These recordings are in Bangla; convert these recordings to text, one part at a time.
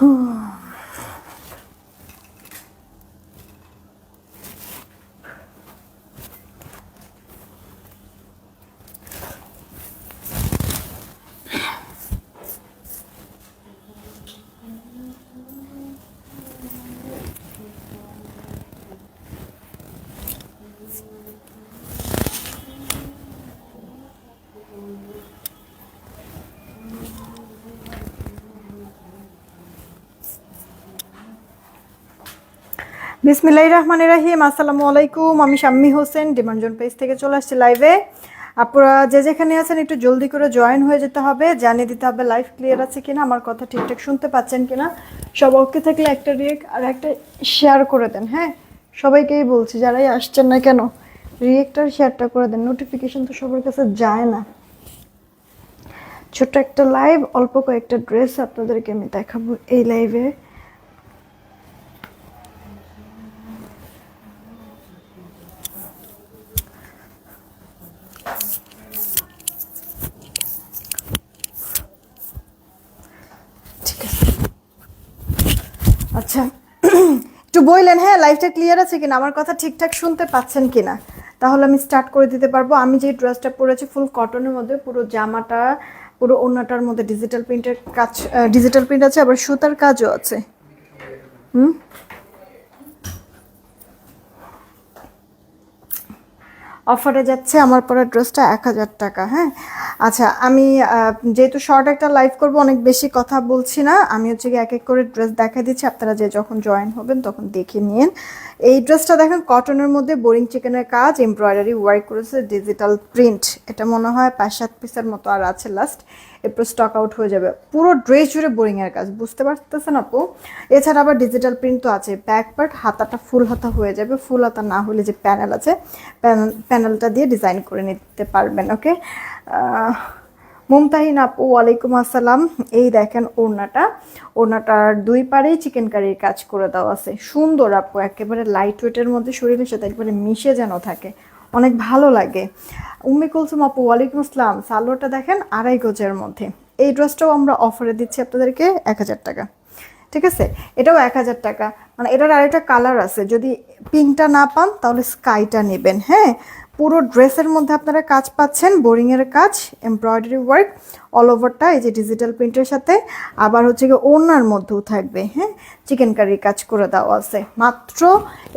啊。বিসমিল্লাহ রহমান রাহিম, আসসালামু আলাইকুম। আমি শাম্মি হোসেন, ডিমান্ডজন পেজ থেকে চলে আসছি লাইভে আপনারা যে যেখানে আছেন, একটু জলদি করে জয়েন হয়ে যেতে হবে, জানিয়ে দিতে হবে লাইভ ক্লিয়ার আছে কিনা, আমার কথা ঠিকঠাক শুনতে পাচ্ছেন কিনা। সব ওকে থাকলে একটা রিয়েক্ট আর একটা শেয়ার করে দেন হ্যাঁ? সবাইকেই বলছি, যারাই আসছেন না কেন রিয়েক্ট আর শেয়ারটা করে দেন নোটিফিকেশন তো সবার কাছে যায় না। ছোট্ট একটা লাইভ অল্প কয়েকটা ড্রেস আপনাদেরকে আমি দেখাবো এই লাইভে ঠিক আছে আচ্ছা একটু হ্যাঁ ক্লিয়ার আছে কিনা? আমার কথা ঠিকঠাক শুনতে পাচ্ছেন কিনা? তাহলে আমি স্টার্ট করে দিতে পারব। আমি যে ড্রেসটা পরেছি ফুল কটনের মধ্যে, পুরো জামাটা, পুরো ওড়নাটার মধ্যে ডিজিটাল প্রিন্টের কাজ ডিজিটাল প্রিন্ট আছে, আবার সুতার কাজও আছে। হুম? অফারে যাচ্ছে, আমার পরা ড্রেসটা এক হাজার টাকা হ্যাঁ? আচ্ছা আমি যেহেতু শর্ট একটা লাইভ করব, অনেক বেশি কথা বলছি না। আমি হচ্ছে গিয়ে এক এক করে ড্রেস দেখা দিচ্ছি, আপনারা যে যখন জয়েন হবেন তখন দেখে নিন। এই ড্রেসটা দেখেন কটনের মধ্যে বোরিং চিকেনের কাজ এমব্রয়ডারি ওয়ার্ক করেছে ডিজিটাল প্রিন্ট এটা মনে হয় পাঁচ সাত পিসের মতো আর আছে লাস্ট এরপর স্টক আউট হয়ে যাবে। পুরো ড্রেস জুড়ে বোরিং এর কাজ, বুঝতে পারতেছেন আপু? এছাড়া আবার ডিজিটাল প্রিন্ট তো আছে ব্যাক পার্ট হাতাটা ফুল হাতা হয়ে যাবে ফুল হাতা না হলে যে প্যানেল আছে প্যানেলটা দিয়ে ডিজাইন করে নিতে পারবেন ওকে মুমতাহিন আপু, ওয়ালাইকুম আসসালাম। এই দেখেন ওড়নাটা। ওড়নাটার দুই পারেই চিকেন কারির কাজ করে দেওয়া আছে। সুন্দর আপু, একেবারে লাইট ওয়েটের মধ্যে শরীরের সাথে একবারে মিশে যেন থাকে। অনেক ভালো লাগে। উম্মি কুলসুম আপু, ওয়ালাইকুম আসসালাম। সালোয়ারটা দেখেন আড়াই গজের মধ্যে। এই ড্রেসটাও আমরা অফারে দিচ্ছি আপনাদেরকে এক হাজার টাকা। ঠিক আছে? এটাও এক হাজার টাকা। মানে এটার আরেকটা কালার আছে। যদি পিঙ্কটা না পান, তাহলে স্কাইটা নেবেন। হ্যাঁ? পুরো ড্রেসের মধ্যে আপনারা কাজ পাচ্ছেন, বোরিংয়ের কাজ এমব্রয়ডারি ওয়ার্ক অল ওভারটা এই যে ডিজিটাল প্রিন্টের সাথে। আবার হচ্ছে গিয়ে ওড়নার মধ্যেও থাকবে হ্যাঁ? চিকেন কারির কাজ করে দেওয়া আছে। মাত্র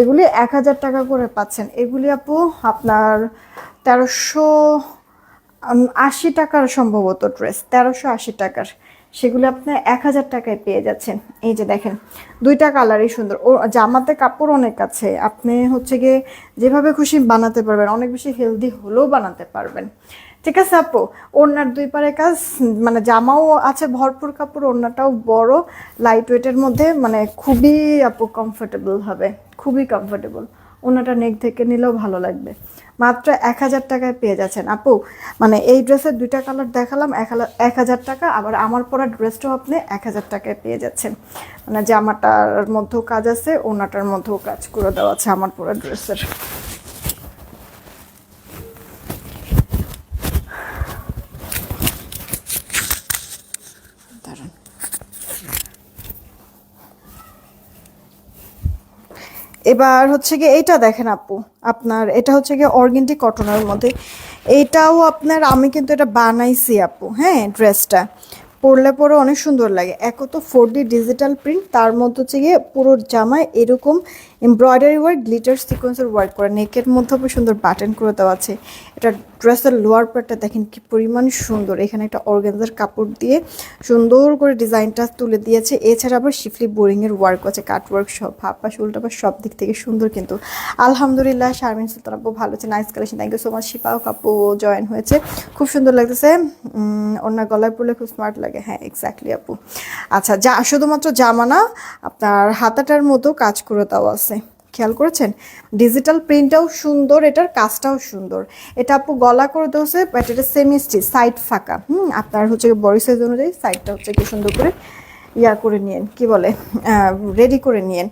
এগুলি এক হাজার টাকা করে পাচ্ছেন। এগুলি আপু আপনার তেরোশো আশি টাকার সম্ভবত ড্রেস তেরোশো আশি টাকার। সেগুলো আপনি এক হাজার টাকায় পেয়ে যাচ্ছেন। এই যে দেখেন, দুইটা কালারই সুন্দর। ও জামাতে কাপড় অনেক আছে। আপনি হচ্ছে গিয়ে যেভাবে খুশি বানাতে পারবেন, অনেক বেশি হেলদি হলেও বানাতে পারবেন। ঠিক আছে আপু, ওড়নার দুই পারে কাজ মানে জামাও আছে, ভরপুর কাপড়, ওড়নাটাও বড় লাইট ওয়েটের মধ্যে মানে খুবই আপু কমফোর্টেবল হবে, খুবই কমফোর্টেবল ওনাটা নেক থেকে নিলেও ভালো লাগবে। মাত্র এক হাজার টাকায় পেয়ে যাচ্ছেন। আপু মানে এই ড্রেসের দুইটা কালার দেখালাম, এক হাজার- টাকা, আবার আমার পরা ড্রেসটাও আপনি এক হাজার টাকায় পেয়ে যাচ্ছেন। মানে জামাটার মধ্যেও কাজ আছে, ওনাটার মধ্যেও কাজ করে দেওয়া আছে আমার পরা ড্রেসের এবার হচ্ছে গিয়ে এইটা দেখেন আপু, আপনার, এটা হচ্ছে গিয়ে অর্গেন্টি কটনের মধ্যে। এইটাও আপনার, আমি কিন্তু এটা বানাইছি আপু হ্যাঁ ড্রেসটা। পরলে পরে অনেক সুন্দর লাগে। এক তো ফোর ডি ডিজিটাল প্রিন্ট তার মধ্যে হচ্ছে গিয়ে পুরো জামায় এরকম এমব্রয়ডারি ওয়ার্ক গ্লিটার সিকোয়েন্সের ওয়ার্ক করা নেকের মধ্যে সুন্দর বাটন করে দেওয়া আছে। এটা ড্রেসের লোয়ার পার্টটা দেখেন কি পরিমাণ সুন্দর। এখানে একটা অর্গানজার কাপড় দিয়ে সুন্দর করে ডিজাইনটা তুলে দিয়েছে। এছাড়া আবার শিফলি বোরিংয়ের ওয়ার্ক আছে কাট ওয়ার্ক সব, হাপ্পা, শুলটা বা সব দিক থেকে সুন্দর কিন্তু। আলহামদুলিল্লাহ, শারমিন সুলতান আপু ভালো আছে nice collection thank you so much শিপাও কাপু জয়েন হয়েছে। খুব সুন্দর লাগতেছে। ওনার গলায় পরলে খুব স্মার্ট লাগে। হ্যাঁ এক্স্যাক্টলি আপু। আচ্ছা যা, শুধুমাত্র জামা না আপনার হাতাটার মতো কাজ করে দেওয়া আছে। খেয়াল করেছেন? ডিজিটাল প্রিন্টটাও সুন্দর, এটার কাজটাও সুন্দর। এটা আপু গলা করে দেওয়া বাট এটা সেমিস্টি সাইড ফাঁকা। হুম, আপনার হচ্ছে বডি সাইজ অনুযায়ী সাইডটা হচ্ছে কি সুন্দর করে ইয়া করে নিয়েন, কি বলে রেডি করে নিয়েন।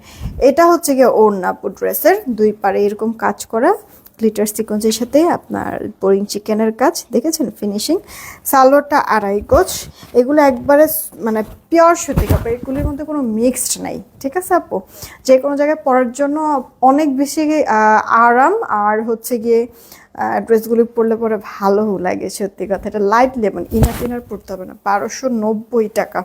এটা হচ্ছে গিয়ে ওড়না আপু ড্রেসের দুই পারে এরকম কাজ করা। গ্লিটার সিকোয়েন্সের সাথে আপনার বোরিং চিকেনের কাজ, দেখেছেন? ফিনিশিং সালোয়ারটা আড়াই গোছ। এগুলো একবারে মানে পিওর সুতি কাপড়। এগুলির মধ্যে কোনো মিক্সড নাই। ঠিক আছে আপু? যে কোনো জায়গায় পরার জন্য অনেক বেশি আরাম। আর হচ্ছে গিয়ে ড্রেসগুলি পরলে পরে ভালো লাগে সত্যি কথা। এটা লাইট লেমন ইনার টিনার পরতে হবে না। বারোশো নব্বই টাকা।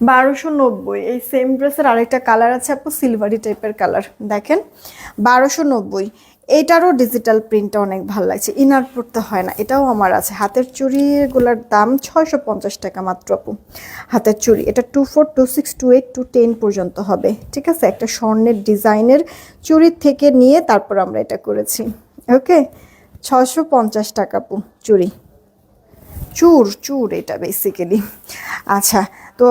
বারোশো নব্বই। এই সেম ড্রেসের আরেকটা কালার আছে আপু সিলভারি টাইপের কালার দেখেন, বারোশো নব্বই। এইটারও ডিজিটাল প্রিন্টটা অনেক ভালো লাগছে। ইনার পড়তে হয় না, এটাও আমার আছে। হাতের চুড়িগুলোর দাম ছয়শো পঞ্চাশ টাকা মাত্র আপু। হাতের চুড়ি, এটা two four, two six, two eight, two ten পর্যন্ত হবে। ঠিক আছে? একটা স্বর্ণের ডিজাইনের চুড়ির থেকে নিয়ে তারপর আমরা এটা করেছি। ওকে? ছশো পঞ্চাশ টাকা আপু, চুড়ি। চুর চুর এটা বেসিক্যালি আচ্ছা তো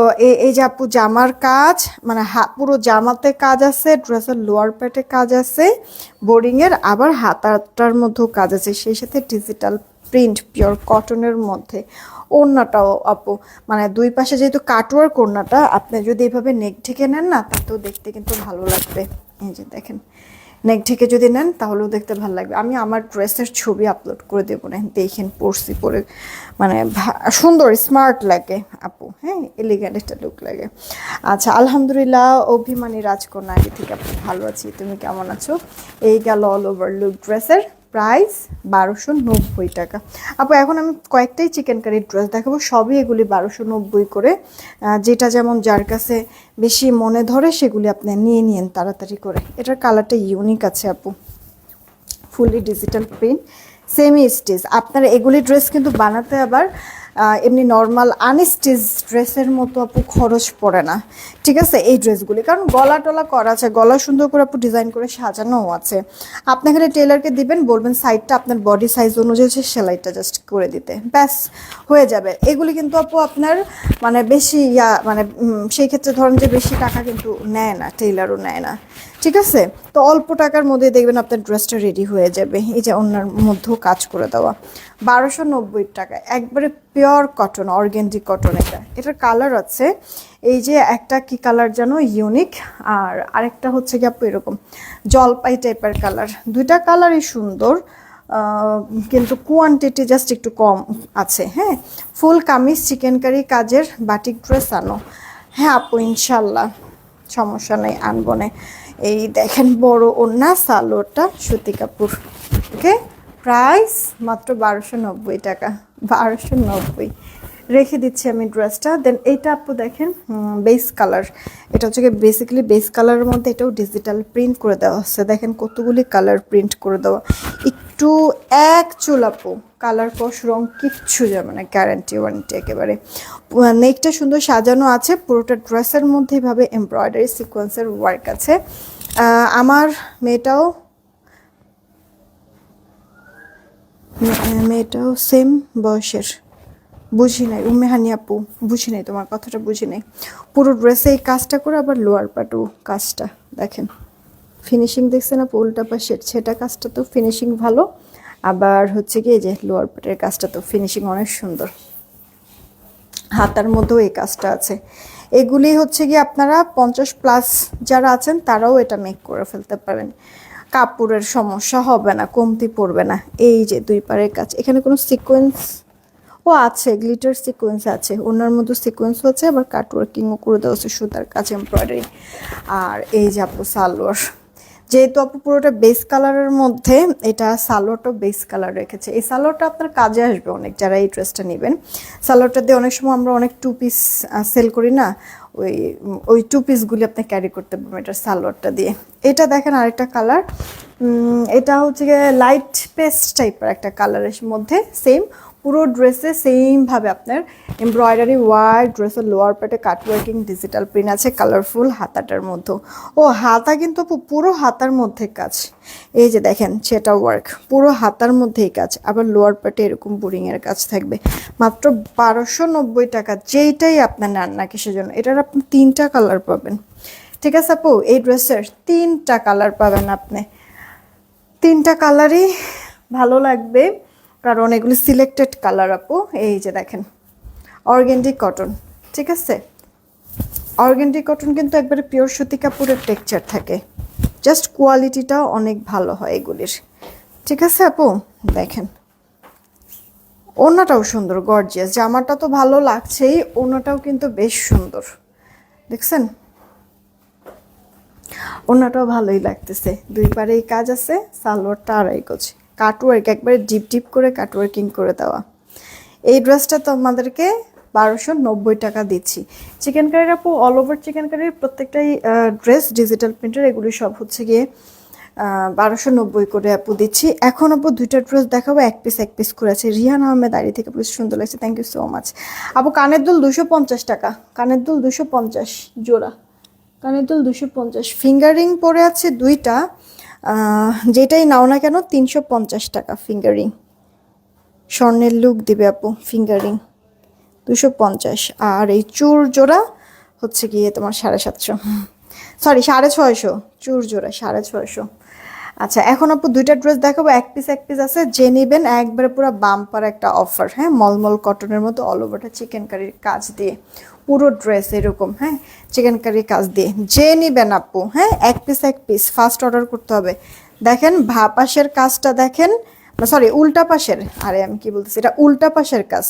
এই যে আপু জামার কাজ মানে পুরো জামাতে কাজ আছে, ড্রেসের লোয়ার প্যাটে কাজ আছে, বোরিংয়ের আবার হাতাটার মধ্যেও কাজ আছে, সেই সাথে ডিজিটাল প্রিন্ট পিওর কটনের মধ্যে। ওড়নাটাও আপু মানে দুই পাশে যেহেতু কাটওয়ার্ক ওড়নাটা, আপনি যদি এভাবে নেক ঢেকে নেন না, তাতেও দেখতে কিন্তু ভালো লাগবে। এই যে দেখেন নেক ঢেকে যদি নেন, তাহলেও দেখতে ভালো লাগবে। আমি আমার ড্রেসের ছবি আপলোড করে দেবো না দেখেন পরছি পরে। মানে সুন্দর স্মার্ট লাগে আপু হ্যাঁ? এলিগেন্ট একটা লুক লাগে। আচ্ছা আলহামদুলিল্লাহ, অভিমানী রাজকন্যা আগে থেকে আপু ভালো আছি। তুমি কেমন আছো? এই গেল অল ওভার লুক ড্রেসের। প্রাইস বারোশো নব্বই টাকা। আপু, এখন আমি কয়েকটাই চিকেন কারির ড্রেস দেখাবো। সবই এগুলি বারোশো নব্বই করে। যেটা যেমন যার কাছে বেশি মনে ধরে, সেগুলি আপনি নিয়ে নিন তাড়াতাড়ি করে। এটার কালারটা ইউনিক আছে আপু। Fully digital print semi stitch আপনার এগুলি ড্রেস কিন্তু বানাতে আবার এমনি নর্মাল আনস্টিচ ড্রেসের মতো আপু খরচ পড়ে না। ঠিক আছে, এই ড্রেসগুলি। কারণ গলা টলা করা আছে, গলা সুন্দর করে আপু ডিজাইন করে সাজানোও আছে। আপনি এখানে টেলারকে দিবেন, বলবেন সাইডটা আপনার বডি সাইজ অনুযায়ী হচ্ছে সেলাইটা জাস্ট করে দিতে। ব্যাস, হয়ে যাবে। এগুলি কিন্তু আপু আপনার মানে বেশি ইয়া মানে সেই ক্ষেত্রে ধরেন যে বেশি টাকা কিন্তু নেয় না টেইলারও নেয় না। ঠিক আছে? তো অল্প টাকার মধ্যে দেখবেন আপনার ড্রেসটা রেডি হয়ে যাবে। এই যে অন্যার মধ্যেও কাজ করে দেওয়া। বারোশো নব্বই টাকা। একবারে পিওর কটন অর্গেন্ডি কটন এটা। এটার কালার আছে এই যে একটা কি কালার যেন ইউনিক আর আরেকটা হচ্ছে কি আপু এরকম জলপাই টাইপের কালার দুইটা কালারই সুন্দর কিন্তু কোয়ান্টিটি জাস্ট একটু কম আছে হ্যাঁ? ফুল কামিজ চিকেন কারি কাজের বাটিক ড্রেস আনো। হ্যাঁ আপু, ইনশাল্লাহ। সমস্যা নেই, আনব না। এই দেখেন বড় ওন্না সালোয়ারটা, সুতি কাপুর ওকে প্রাইস মাত্র বারোশো নব্বই টাকা, বারোশো নব্বই। রেখে দিচ্ছি আমি ড্রেসটা। দেন এইটা আপু দেখেন বেস কালার এটা হচ্ছে বেসিক্যালি বেস কালারের মধ্যে এটাও ডিজিটাল প্রিন্ট করে দেওয়া হচ্ছে দেখেন কতগুলি কালার প্রিন্ট করে দেওয়া। একটু এক চুল আপু কালার কস রং কিচ্ছু যাবে না গ্যারান্টি ওয়ারেন্টি একেবারে। নেকটা সুন্দর সাজানো আছে, পুরোটা ড্রেসের মধ্যে এভাবে এমব্রয়ডারি সিকোয়েন্সের ওয়ার্ক আছে। আমার মেয়েটাও মেয়েটাও সেম বয়সের। বুঝি নাই উম্মেহানি আপু, বুঝি নাই তোমার কথাটা, বুঝি নাই। পুরো ড্রেসে এই কাজটা করে আবার লোয়ার পাটু কাজটা, দেখেন। ফিনিশিং দেখছেন আপু, উল্টা পাশের সেটা কাজটা তো ফিনিশিং ভালো, আবার হচ্ছে কি যে লোয়ার পাটের কাজটা তো ফিনিশিং অনেক সুন্দর। হাতার মধ্যেও এই কাজটা আছে। এগুলি হচ্ছে কি আপনারা পঞ্চাশ প্লাস যারা আছেন, তারাও এটা মেক করে ফেলতে পারেন। কাপড়ের সমস্যা হবে না, কমতি পড়বে না। এই যে দুই পারের কাজ, এখানে কোনো সিকোয়েন্স ও আছে গ্লিটার সিকোয়েন্স আছে, ওনার মধ্যে সিকোয়েন্স আছে আবার কাট ওয়ার্কিংও করে দেওয়া আছে সুতার কাজ এমব্রয়ডারি আর এই যে আপু সালোয়ার, যেহেতু আপু পুরোটা বেস কালারের মধ্যে, এটা সালোয়ারটাও বেস কালার রেখেছে। এই সালোয়ারটা আপনার কাজে আসবে অনেক, যারা এই ড্রেসটা নেবেন। সালোয়ারটা দিয়ে অনেক সময় আমরা অনেক টু পিস সেল করি না, ওই ওই টু পিসগুলি আপনি ক্যারি করতে পারবেন এটার সালোয়ারটা দিয়ে। এটা দেখেন আরেকটা কালার এটা হচ্ছে লাইট পেস্ট টাইপের একটা কালারের মধ্যে সেম পুরো ড্রেসে সেমভাবে আপনার এমব্রয়ডারি ওয়ার্ক ড্রেসের লোয়ার পার্টে কাটওয়ার্কিং ডিজিটাল প্রিন্ট আছে কালারফুল হাতাটার মধ্যে। ও, হাতা কিন্তু পুরো হাতার মধ্যে কাজ। এই যে দেখেন, সেটা ওয়ার্ক পুরো হাতার মধ্যেই কাজ। আবার লোয়ার পার্টে এরকম বোরিংয়ের কাজ থাকবে। মাত্র বারোশো নব্বই টাকা যেইটাই আপনার নেন না কিসের জন্য, এটার আপনি তিনটা কালার পাবেন। ঠিক আছে আপু? এই ড্রেসের তিনটা কালার পাবেন আপনি। তিনটা কালারই ভালো লাগবে। কারণ এগুলি সিলেক্টেড কালার আপু। এই যে দেখেন অর্গেন্ডি কটন ঠিক আছে? অর্গেন্ডি কটন কিন্তু একবারে পিওর সুতি কাপড়ের টেক্সচার থাকে। জাস্ট কোয়ালিটিটাও অনেক ভালো হয় এগুলির। ঠিক আছে আপু? দেখেন, ওনাটাও সুন্দর গর্জিয়াস জামাটা তো ভালো লাগছেই, ওনাটাও কিন্তু বেশ সুন্দর। দেখছেন? ওনাটাও ভালোই লাগতেছে। দুই পারেই কাজ আছে, সালোয়ারটা আড়াই গজ। কাটওয়ার্ক, একবারে ডিপ ডিপ করে কাটওয়ার্কিং করে দেওয়া। এই ড্রেসটা তো আমাদেরকে বারোশো নব্বই টাকা দিচ্ছি। চিকেন কারির আপু অল ওভার চিকেন কারির প্রত্যেকটাই ড্রেস ডিজিটাল প্রিন্টের এগুলি সব হচ্ছে গিয়ে বারোশো নব্বই করে আপু দিচ্ছি। এখন আপু দুইটা ড্রেস দেখাবো, এক পিস এক পিস করে আছে। রিহান আহমেদ দাঁড়িয়ে থেকে বেশ সুন্দর লাগছে। থ্যাংক ইউ সো মাচ আপু, কানের দুল দুশো পঞ্চাশ টাকা। কানের দুল দুশো পঞ্চাশ, জোড়া। কানের দুল দুশো পঞ্চাশ। ফিঙ্গারিং পরে আছে দুইটা। যেটাই নাও না কেন, তিনশো পঞ্চাশ টাকা ফিঙ্গারিং স্বর্ণের লুক দিবে আপু ফিঙ্গারিং দুশো পঞ্চাশ। আর এই চুর জোড়া হচ্ছে গিয়ে তোমার সাড়ে সাতশো। সরি সাড়ে ছয়শো। চুর জোড়া, সাড়ে ছয়শো। আচ্ছা এখন আপু দুইটা ড্রেস দেখাবো। এক পিস এক পিস আছে। যে নেবেন, একবারে পুরো বাম্পার একটা অফার হ্যাঁ মলমল কটনের মতো অল ওভারটা চিকেন কারির কাজ দিয়ে। পুরো ড্রেস এরকম হ্যাঁ? চিকেন কারি কাজ দিয়ে। যে নিবেন আপু হ্যাঁ? এক পিস এক পিস ফার্স্ট অর্ডার করতে হবে। দেখেন, ভা পাশের কাজটা দেখেন সরি উল্টা পাশের, আরে আমি কি বলতেছি, এটা উল্টা পাশের কাজ,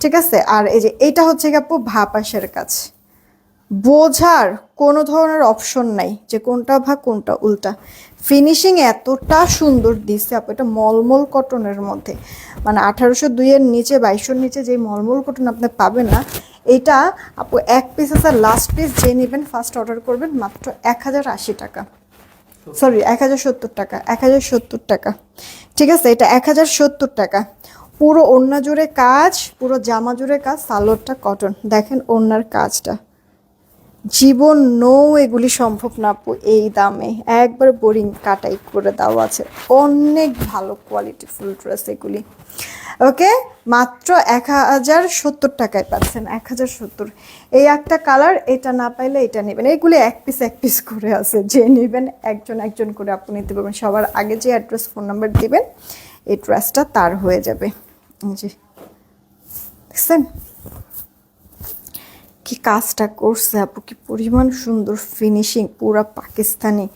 ঠিক আছে? আর এই যে এইটা হচ্ছে আপু ভা পাশের কাজ। বোঝার কোনো ধরনের অপশন নাই যে কোনটা ভা কোনটা উল্টা। ফিনিশিং এতটা সুন্দর দিচ্ছে আপু, এটা মলমল কটনের মধ্যে। মানে আঠারোশো দুইয়ের নিচে বাইশোর নিচে যে মলমল কটন আপনি পাবেন না, এটা আপু এক পিস আছে লাস্ট পিস যে নেবেন ফার্স্ট অর্ডার করবেন, মাত্র এক হাজার আশি টাকা। সরি এক হাজার সত্তর টাকা এক হাজার সত্তর টাকা। ঠিক আছে, এটা এক হাজার সত্তর টাকা। পুরো ওড়না জুড়ে কাজ, পুরো জামা জুড়ে কাজ, সালোয়ারটা কটন দেখেন ওড়নার কাজটা। জীবন নৌ এগুলি সম্ভব না আপু, এই দামে। একবার বোরিং কাটাই করে দেওয়া আছে। অনেক ভালো কোয়ালিটি ফুল ড্রেস এগুলি। ওকে? মাত্র এক হাজার সত্তর টাকায় পাচ্ছেন, এক হাজার সত্তর। এই একটা কালার এটা না পাইলে এটা নেবেন। এগুলি এক পিস এক পিস করে আছে। যে নেবেন, একজন একজন করে আপনি নিতে পারবেন। সবার আগে যে অ্যাড্রেস ফোন নাম্বার দেবেন, এই ড্রেসটা তার হয়ে যাবে। যে, দেখছেন? কি কাজটা করছে আপু? কি পরিমাণ সুন্দর ফিনিশিং পুরো পাকিস্তানি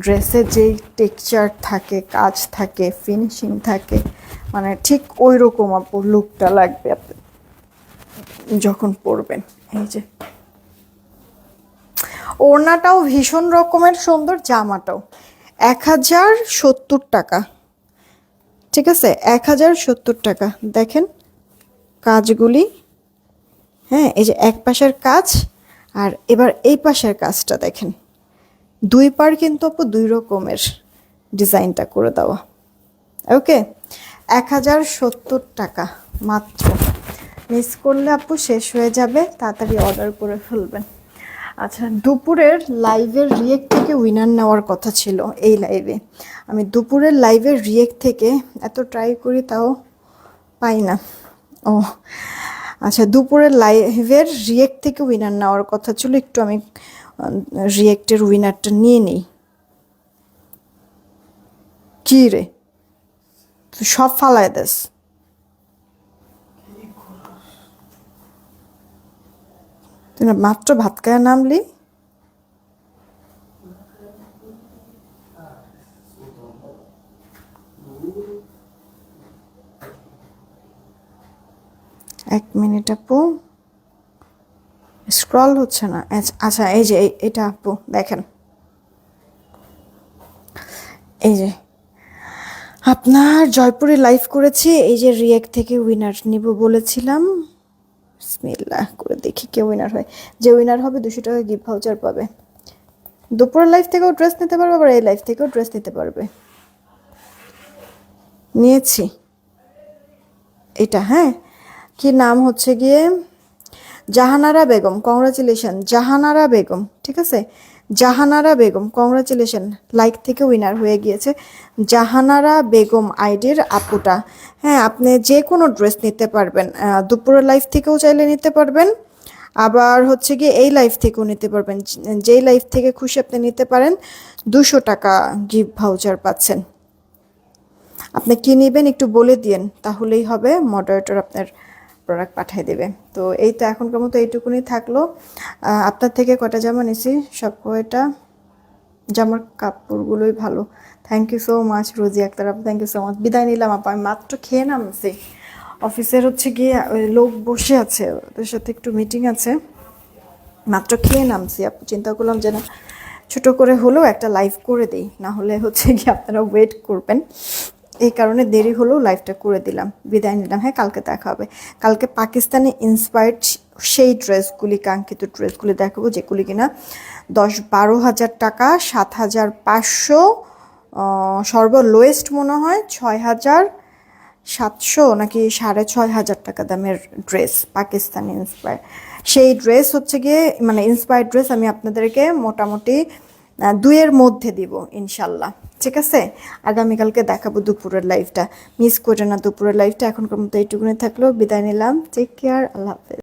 ড্রেসের যেই টেক্সচার থাকে, কাজ থাকে ফিনিশিং থাকে মানে ঠিক ওই রকম আপু লুকটা লাগবে আপনি যখন পরবেন। এই যে। ওড়নাটাও ভীষণ রকমের সুন্দর, জামাটাও। এক হাজার সত্তর টাকা। ঠিক আছে? এক হাজার সত্তর টাকা। দেখেন কাজগুলি হ্যাঁ এই যে এক পাশের কাজ আর এবার এই পাশের কাজটা দেখেন। দুই পার কিন্তু আপু দুই রকমের ডিজাইনটা করে দেওয়া। ওকে? এক হাজার সত্তর টাকা মাত্র। মিস করলে আপু শেষ হয়ে যাবে, তাড়াতাড়ি অর্ডার করে ফেলবেন। আচ্ছা দুপুরের লাইভের রিয়েক্ট থেকে উইনার নেওয়ার কথা ছিল এই লাইভে আমি দুপুরের লাইভের রিয়েক্ট থেকে এত ট্রাই করি তাও পাই না। ও আচ্ছা দুপুরের লাইভের রিয়েক্ট থেকে উইনার নেওয়ার কথা ছিল, একটু আমি রিয়েক্টের উইনারটা নিয়ে নিই। কি রে? তুই সব ফালায় দেস। তুই মাত্র ভাত খায় নামলি? এক মিনিট আপু। স্ক্রল হচ্ছে না। আচ্ছা- আচ্ছা এই যে এটা আপু, দেখেন। এই যে, আপনার জয়পুরে লাইভ করেছি, এই যে রিয়েক্ট থেকে উইনার নিব বলেছিলাম। বিসমিল্লাহ, করে দেখি কে উইনার হয়। যে উইনার হবে, দুশো টাকা গিফট ভাউচার পাবে। দুপুরের লাইফ থেকেও ড্রেস নিতে পারবে, আবার এই লাইফ থেকেও ড্রেস নিতে পারবে। নিয়েছি। এটা হ্যাঁ? কি নাম হচ্ছে গিয়ে? জাহানারা বেগম কংগ্রাচুলেশন জাহানারা বেগম, ঠিক আছে? জাহানারা বেগম কংগ্রাচুলেশন লাইক থেকে উইনার হয়ে গিয়েছে জাহানারা বেগম আইডির আপুটা। হ্যাঁ আপনি যে কোনো ড্রেস নিতে পারবেন দুপুরের লাইফ থেকেও চাইলে নিতে পারবেন, আবার হচ্ছে গিয়ে এই লাইফ থেকেও নিতে পারবেন, যেই লাইফ থেকে খুশি আপনি নিতে পারেন, দুশো টাকা গিফট ভাউচার পাচ্ছেন। আপনি কি নেবেন একটু বলে দিন তাহলেই হবে মডারেটর আপনার প্রোডাক্ট পাঠিয়ে দেবে। তো এই তো এখনকার মতো এইটুকুনি থাকল। আপনার থেকে কটা জামা নিছি? সব কয়টা? জামার কাপড়গুলোই ভালো। Thank you so much Rozy Akter আপু থ্যাংক ইউ সো মাচ বিদায় নিলাম আপা, আমি মাত্র খেয়ে নামছি। অফিসের হচ্ছে গিয়ে লোক বসে আছে, ওদের সাথে একটু মিটিং আছে। মাত্র খেয়ে নামছি আপু, চিন্তা করলাম যে না ছোটো করে হলেও একটা লাইভ করে দিই। না হলে হচ্ছে কি আপনারা ওয়েট করবেন। এই কারণে দেরি হলেও লাইভটা করে দিলাম। বিদায় নিলাম। হ্যাঁ কালকে দেখা হবে। কালকে পাকিস্তানে ইন্সপায়ার্ড সেই ড্রেসগুলি কাঙ্ক্ষিত ড্রেসগুলি দেখাবো, যেগুলি কিনা দশ বারো হাজার টাকা, সাত হাজার পাঁচশো সর্ব লোয়েস্ট মনে হয়, ছয় হাজার সাতশো নাকি সাড়ে ছয় হাজার টাকা দামের ড্রেস পাকিস্তানি ইন্সপায়ার সেই ড্রেস হচ্ছে গিয়ে মানে ইন্সপায়ার ড্রেস আমি আপনাদেরকে মোটামুটি দুইয়ের মধ্যে দিব, ইনশাল্লাহ। ঠিক আছে? আগামীকালকে দেখাবো দুপুরের লাইফটা মিস করে না দুপুরের লাইফটা এখনকার মতো এইটুকুনি থাকল। বিদায় নিলাম। টেক কেয়ার আল্লাহ হাফেজ।